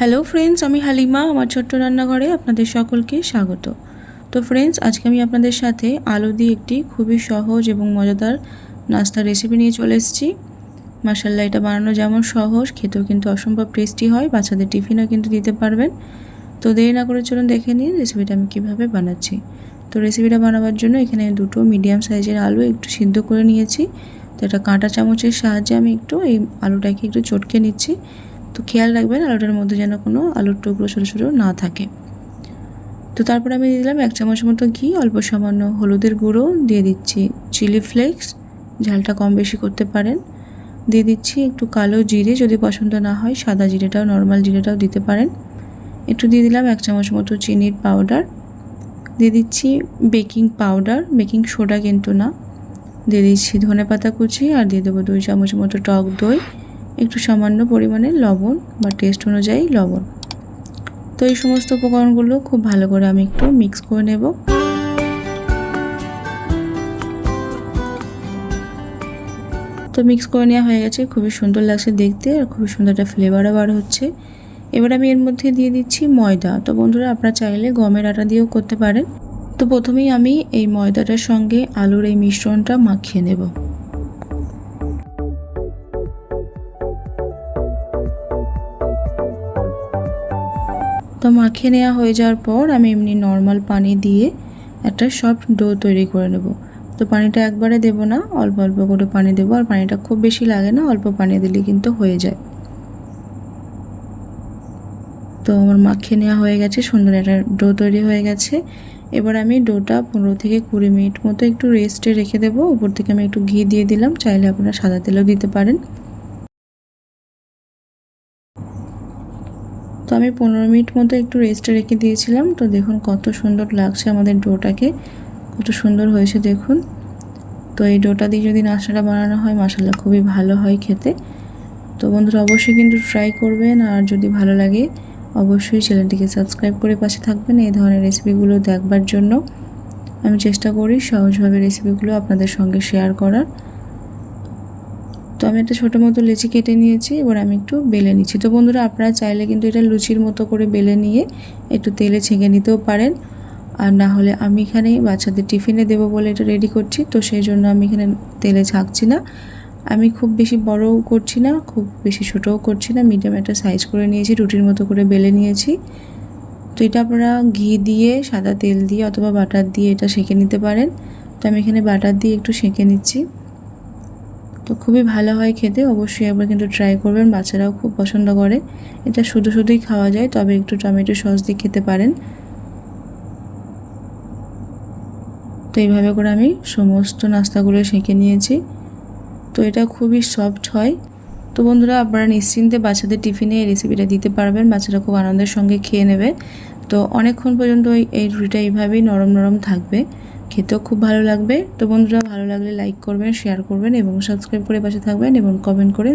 Hello friends আমি হালিমা, আমার ছোট্ট রান্নাঘরে আপনাদের সকলকে স্বাগত। তো ফ্রেন্ডস আজকে আমি আপনাদের সাথে আলু দিয়ে একটি খুবই সহজ এবং মজাদার নাস্তার রেসিপি নিয়ে চলে এসেছি। মাসাল্লাহ এটা বানানো যেমন সহজ, খেতেও কিন্তু অসম্ভব টেস্টি হয়, বাচ্চাদের টিফিনও কিন্তু দিতে পারবেন। তো দেরি না করে চলুন দেখে নিন রেসিপিটা আমি কীভাবে বানাচ্ছি। তো রেসিপিটা বানাবার জন্য এখানে দুটো মিডিয়াম সাইজের আলু একটু সিদ্ধ করে নিয়েছি। তো এটা কাঁটা চামচের সাহায্যে আমি একটু এই আলুটাকে একটু চটকে নিচ্ছি। তো খেয়াল রাখবেন আলুটার মধ্যে যেন কোনো আলুর টুকরো ছোটো ছোটো না থাকে। তো তারপর আমি দিয়ে দিলাম এক চামচ মতো ঘি, অল্প সামান্য হলুদের গুঁড়ো, দিয়ে দিচ্ছি চিলি ফ্লেক্স, ঝালটা কম বেশি করতে পারেন। দিয়ে দিচ্ছি একটু কালো জিরে যদি পছন্দ না হয়, সাদা জিরেটাও, নর্মাল জিরেটাও দিতে পারেন। একটু দিয়ে দিলাম এক চামচ মতো চিনির পাউডার। দিয়ে দিচ্ছি বেকিং পাউডার, বেকিং সোডা কিন্তু না। দিয়ে দিচ্ছি ধনে পাতা কুচি আর দিয়ে দেবো দুই চামচ মতো টক দই। একটু সামান্য পরিমাণে লবণ বা টেস্ট অনুযায়ী লবণ। তো এই সমস্ত উপকরণগুলো খুব ভালো করে আমি একটু মিক্স করে নেব। তো মিক্স করে নেওয়া হয়ে গেছে, খুবই সুন্দর লাগছে দেখতে আর খুবই সুন্দর একটা ফ্লেভারও বার হচ্ছে। এবার আমি এর মধ্যে দিয়ে দিচ্ছি ময়দা। তো বন্ধুরা, আপনারা চাইলে গমের আটা দিয়েও করতে পারেন। তো প্রথমেই আমি এই ময়দাটার সঙ্গে আলুর এই মিশ্রণটা মাখিয়ে নেব। তো মাখিয়ে নেওয়া হয়ে যাওয়ার পর আমি এমনি নর্মাল পানি দিয়ে একটা সফট ডো তৈরি করে নেব। তো পানিটা একবারে দেব না, অল্প অল্প করে পানি দেবো। আর পানিটা খুব বেশি লাগে না, অল্প পানি দিলে কিন্তু হয়ে যায়। তো আমার মাখিয়ে নেওয়া হয়ে গেছে, সুন্দর একটা ডো তৈরি হয়ে গেছে। এবার আমি ডোটা পনেরো থেকে কুড়ি মিনিট মতো একটু রেস্টে রেখে দেবো। উপর থেকে আমি একটু ঘি দিয়ে দিলাম, চাইলে আপনারা সাদা তেলও দিতে পারেন। তো আমি পনেরো মিনিট মতো একটু রেস্টে রেখে দিয়েছিলাম। তো দেখুন কত সুন্দর লাগছে আমাদের ডোটাকে। কত সুন্দর হয়েছে দেখুন। তো এই ডোটা দিয়ে যদি নাস্তাটা বানানো হয় মশালা খুবই ভালো হয় খেতে। তো বন্ধুরা অবশ্যই কিন্তু ট্রাই করবেন। আর যদি ভালো লাগে, অবশ্যই চ্যানেলটিকে সাবস্ক্রাইব করে পাশে থাকবেন। এই ধরনের রেসিপিগুলো দেখবার জন্য। আমি চেষ্টা করি সহজভাবে রেসিপিগুলো আপনাদের সঙ্গে শেয়ার করার। তো আমি একটা ছোটো মতো লেচি কেটে নিয়েছি, এবার আমি একটু বেলে নিচ্ছি। তো বন্ধুরা, আপনারা চাইলে কিন্তু এটা লুচির মতো করে বেলে নিয়ে একটু তেলে ছেঁকে নিতেও পারেন। আর না হলে আমি এখানে বাচ্চাদের টিফিনে দেবো বলে এটা রেডি করছি, তো সেই জন্য আমি এখানে তেলে ছাঁকছি না। আমি খুব বেশি বড়ও করছি না, খুব বেশি ছোটও করছি না মিডিয়াম একটা সাইজ করে নিয়েছি, রুটির মতো করে বেলে নিয়েছি। তো এটা আপনারা ঘি দিয়ে, সাদা তেল দিয়ে অথবা বাটার দিয়ে এটা সেঁকে নিতে পারেন। তো আমি এখানে বাটার দিয়ে একটু সেঁকে নিচ্ছি। তো খুবই ভালো হয় খেতে, অবশ্যই একবার কিন্তু ট্রাই করবেন, বাচ্চারাও খুব পছন্দ করে। এটা শুধু শুধুই খাওয়া যায়, তবে একটু টমেটো সস দিয়ে খেতে পারেন। তো এইভাবে করে আমি সমস্ত নাস্তাগুলো সেঁকে নিয়েছি। তো এটা খুবই সফট হয়। তো বন্ধুরা, আপনারা নিশ্চিন্তে বাচ্চাদের টিফিনে এই রেসিপিটা দিতে পারবেন, বাচ্চারা খুব আনন্দের সঙ্গে খেয়ে নেবে। তো অনেকক্ষণ পর্যন্ত এই রুটিটা এইভাবেই নরম নরম থাকবে। খেতেও খুব ভালো লাগবে। তো বন্ধুরা, ভালো লাগলে লাইক করবেন শেয়ার করবেন এবং সাবস্ক্রাইব করে পাশে থাকবেন এবং কমেন্ট করে